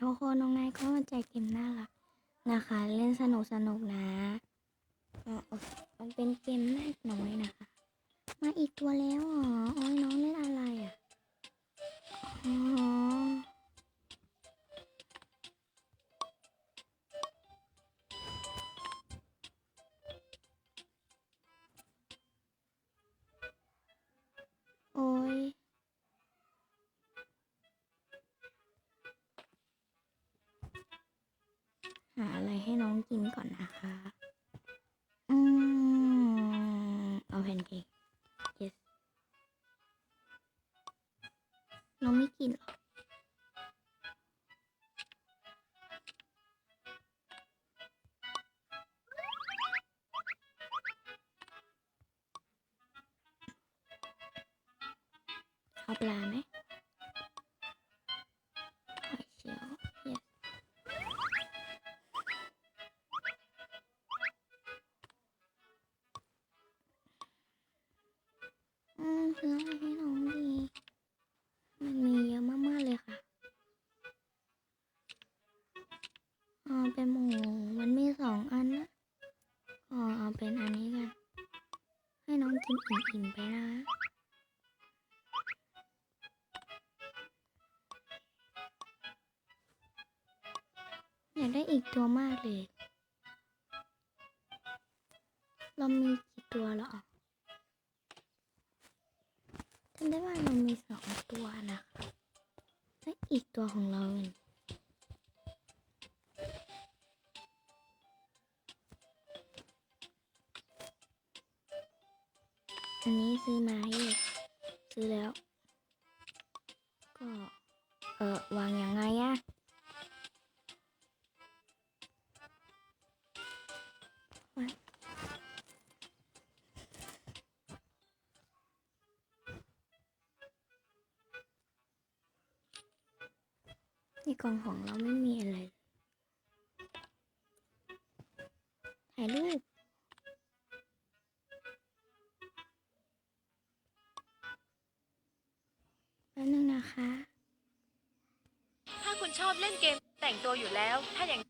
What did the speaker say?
ทุกคนน้องนายก็มาแจกเกมน่ารักนะคะ เล่นสนุกสนุกนะอะโอมันเป็นเกมแรกน้อยนะคะ มาอีกตัวแล้วอ๋อาอะไรให้น้องกินก่อนนะคะ อืม เอาแพนเค้ก yes น้องไม่กินหรอ เอาปลาไหม เอาเป็นหมูมันมีสองอันนะก็เอาเป็นอันนี้กัน ให้น้องกินอิ่มๆไปนะอยากได้อีกตัวมากเลย เรามีกี่ตัวแล้วอะจำได้ว่าเรามีสองตัวนะและอีกตัวของเราเนี่ อันนี้ซื้อมาเยอะซื้อแล้ว ก็ เออวางยังไงอะวางในกล่องของเราไม่มีอะไร ถ่ายรูป ชอบเล่นเกมแต่งตัวอยู่แล้ว ถ้าอย่าง